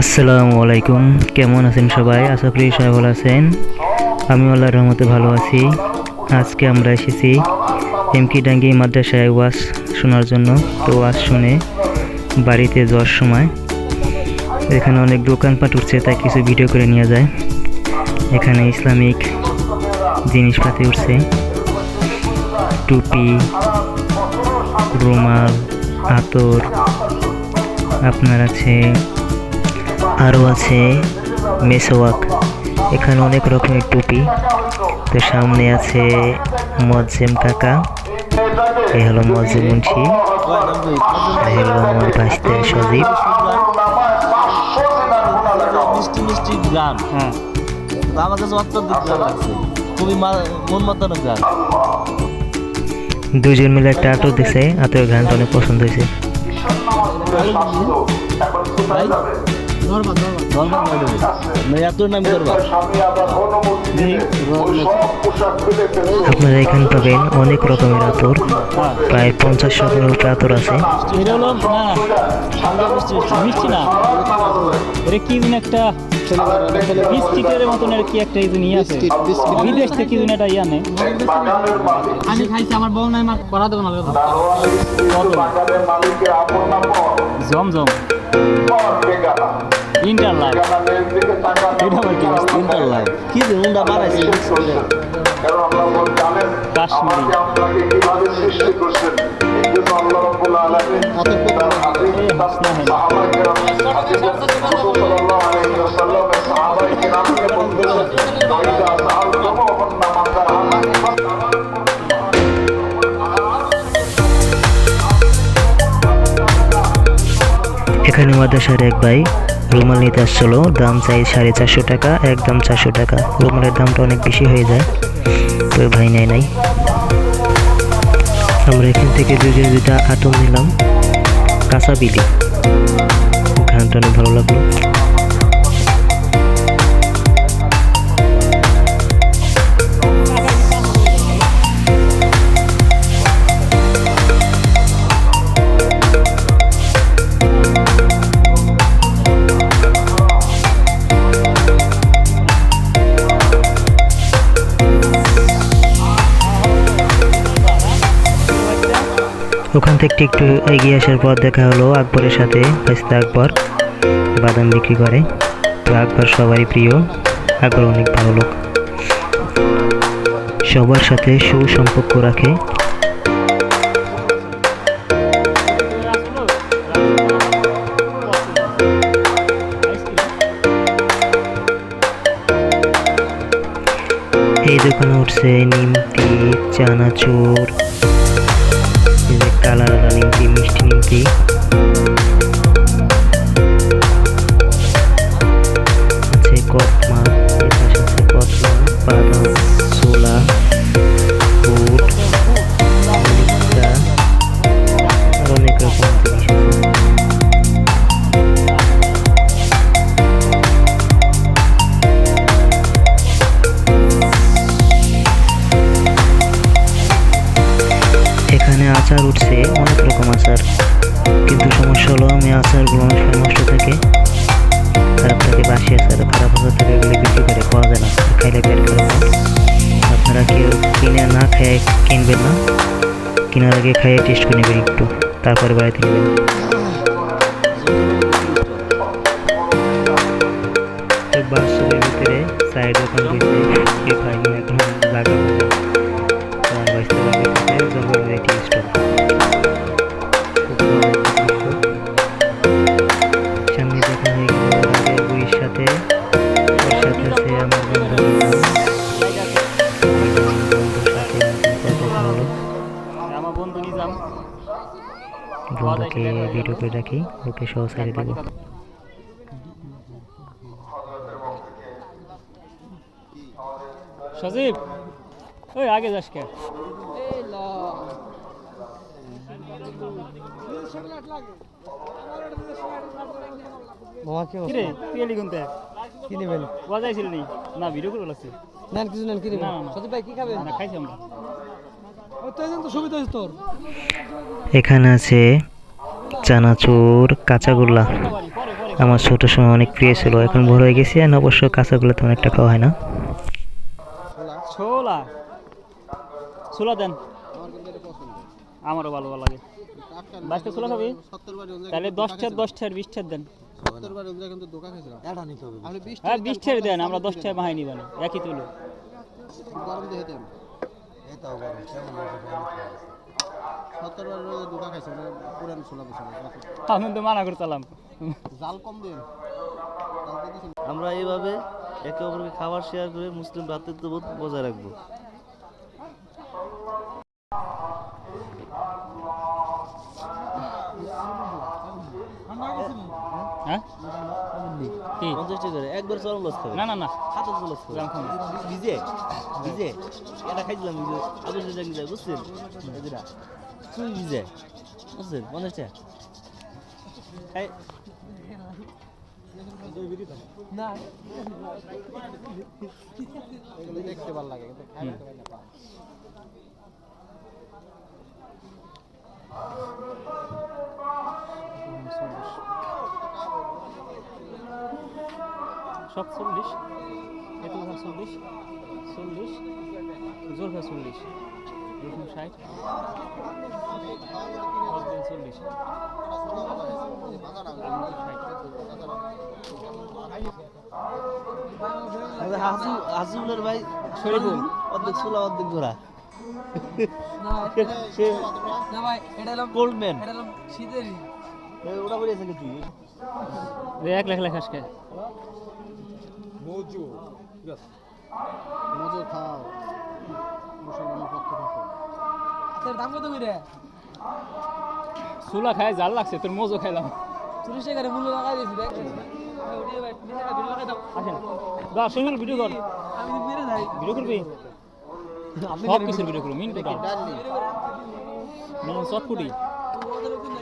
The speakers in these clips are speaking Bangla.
আসসালামু আলাইকুম। কেমন আছেন সবাই? আশা করি সবাই ভালো আছেন। আমি আল্লাহর রহমতে ভালো আছি। আজকে আমরা এসেছি এমকি ডাঙ্গি মাদ্রাসায় ওয়াজ শোনার জন্য। তো ওয়াজ শুনে বাড়িতে যাওয়ার সময় এখানে অনেক দোকানপাট উঠছে, তাই কিছু ভিডিও করে নিয়ে যায়। এখানে ইসলামিক জিনিসপাতি উঠছে। টুপি, রুমাল, আতর, আপনার আছে আরও আছে মেসোয়াক। এখানে অনেক রকমের টুপি। তো সামনে আছে মজ্জেম কাকা। এই হলো মজ্জেম মুন্সি। এই হলো আমার ভাসতে সজীব। মিষ্টি মিষ্টি গান হ্যাঁ। আমার কাছে অত্যন্ত গান লাগছে। খুবই মন মাতানো গান দুজন মিলে একটা আতর দিছে। আতর গানটা অনেক পছন্দ হয়েছে। ভাই ধর্মা। ধর্মা না এত নাম করবা আপনারা এখানে পাবেন অনেক রকমের আতর। প্রায় পঞ্চাশ রকমের উপরে আতর আছে। এটা হলো না সাদা মিষ্টি মিষ্টি মিষ্টি না। এটা কি একটা বিস্কিটের মতন আর কি একটা নিয়ে আছে। বিদেশ থেকে কি যেন ইয়া নেই আমি খাইছি আমার বউ নাই মা করা দেবো না জমজম ইন্টার লাইফ এটা আবার কি এখানে মাদ্রাসার এক ভাই রুমাল নিতে আসছিল, দাম চাই সাড়ে চারশো টাকা একদম চারশো টাকা। রুমালের দামটা অনেক বেশি হয়ে যায়, তো ভাই নাই নাই। আমরা এখান থেকে দুজন দুটা আটম নিলাম, কাঁচা বিলি। ঘানটা অনেক ভালো লাগল। ওখান থেকে একটু এগিয়ে আসার পর দেখা হলো আকবরের সাথে ফাইস্তা আকবর বাদাম বিক্রি করে। তো আকবর সবারই প্রিয়। আকবর অনেক ভালো লোক। সবার সাথে সুসম্পর্ক রাখে। এই দোকানে উঠছে নিমতি চানাচুর মিষ্টি পেট খারাপ আপনারা কেউ কিনে না খেয়ে কিনবেন না। কেনার আগে খাইয়ে টেস্ট করে নেবেন একটু। তারপরে বাড়িতে নেবেন। ভিডিও করে রাখি ওকে সহ সাইডে দেবো। সজীব ওই আগে যাস কে? মামাকে কিরে তুই এলি কোনতে কি নেবেন বাজাইছিল নি? না ভিডিও করে লাগছে। নেন কিছু নেন কি নেবেন না, না, না। সত্যি ভাই কি খাবেন? না খাইছি আমরা। তো তো সুবিধা তোর। এখানে আছে চানাচুর কাঁচাগোল্লা। আমার ছোট সময় অনেক প্রিয় ছিল এখন বড় হয়ে গেছি আর অবশ্য কাঁচাগুলো তেমন একটা খাওয়া হয় না। ছোলা ছোলা। দেন। আমারও ভালো ভালো লাগে বাইশটা ছোলা খাবি? তাহলে দশটার দশটার বিশটার দেন। হ্যাঁ বিশটার দেন আমরা দশটায় বাহাই নিবেন একই তুলো। আমি তো মানা করতাম আমরা এইভাবে একে অপরকে খাবার শেয়ার করে মুসলিম ভ্রাতৃত্ববোধ বজায় রাখব। হ্যাঁ? একবার চরম লস খাবে না না না। হাতে তো লস খাবে জাম খাব। ভিজে ভিজে। এটা খাইছিলাম খাই সব চল্লিশ এত চল্লিশ চল্লিশ জোর চল্লিশ রসুন ষাট। ফজলুল চল্লিশ। ভাই শরীফুল। অর্ধেক ছোলা অর্ধেক ঘোরা এক লাখ লাখ আজকে তোর দাম কত করে সুলা খায় জাল লাগছে তোর মজো খাইলাম। চল্লিশ টাকার মূল্য লাগাই দিয়েছি বিশ টাকা ভিডিও লাগাই আসেন। যা শরীফুল ভিডিও কর। আমি মেরে যাই ভিডিও করবি? সব কিছুর ভিডিও করবি মিন টোটাল চটপুটি।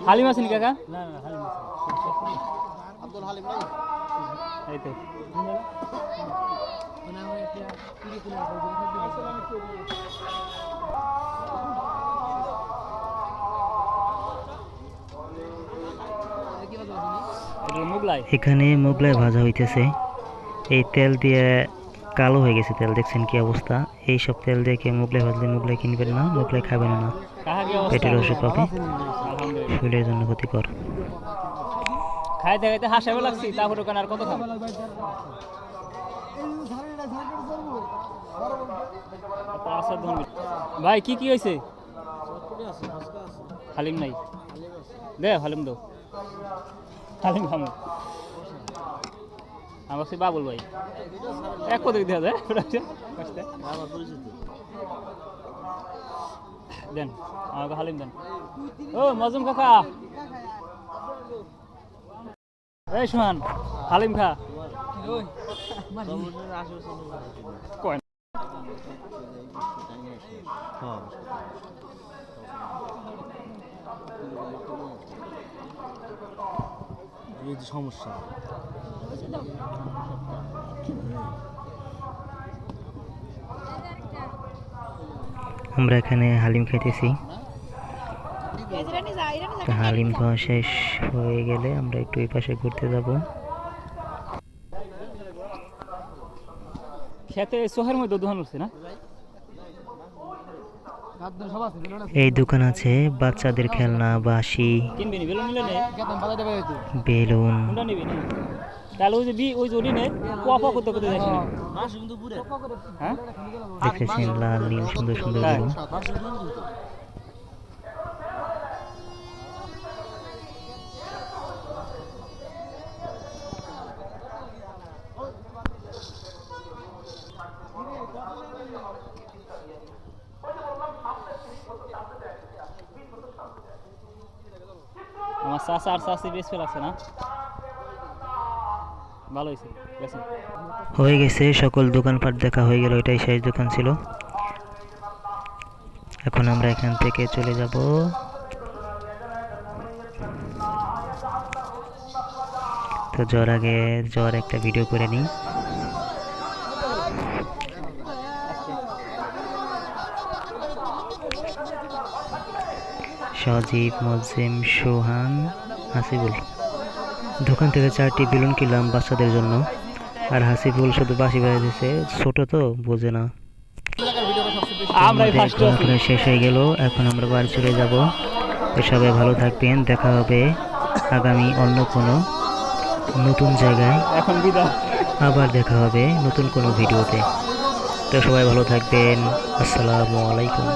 হালিম আছেন কাকা? না না হালিম আব্দুল হালিম ভাই এই তো এখানে মোগলাই ভাজা হইতেছে। এই তেল দিয়ে কালো হয়ে গেছে তেল দেখছেন কি অবস্থা? এই সব তেল দিয়ে কেউ মোগলাই ভাজলে মোগলাই কিনবেন না মোগলাই খাবেন না? পেটের অসুখ আলহামদুলিল্লাহ। শরীরের জন্য ক্ষতিকর। খাইতে খাইতে হাসাবে লাগছি, তারপরে ওখানে আর কত খাব? ভাই, কি কি হয়েছে? হালিম নাই। দে, হালিম দাও। হালিম খামো। আমার সে বাবুল ভাই। এক কত দেওয়া যায় দেন, আমাকে হালিম দেন। ও, মজুম কাকা। এই সোহান হালিম খা। এই যে সমস্যা আমরা এখানে হালিম খাইতেছি। তো হালিম খাওয়া শেষ হয়ে গেলে আমরা একটু এই পাশে ঘুরতে যাব। খেতে সোহের মধ্যে দোকান উঠছে না আছে না? এই দোকান আছে বাচ্চাদের খেলনা বাঁশি কিনবি নি বেলুন নিলে নে। কেতন বাজাই দেবে হয়তো চাচা আর বেশ ফেল না? ভালো হয়েছে হয়ে গেছে, সকল দোকানপাট দেখা হয়ে গেল, এটাই শেষ দোকান ছিল। এখন আমরা এখান থেকে চলে যাব। তো জ্বর আগে, জ্বর একটা ভিডিও করে নিই। সজীব মজিম সোহান হাসিবুল। দোকান থেকে চারটি বেলুন কিনলাম বাচ্চাদের জন্য। আর হাসিফুল শুধু বাসি বেড়ে দিছে ছোট তো বোঝে না। আমাদের শেষ হয়ে গেল। এখন আমরা বাড়ি চলে যাব। সবাই ভালো থাকবেন। দেখা হবে আগামী অন্য কোনো নতুন জায়গায়। এখন আবার দেখা হবে নতুন কোনো ভিডিওতে। তো সবাই ভালো থাকবেন। আসসালামু আলাইকুম।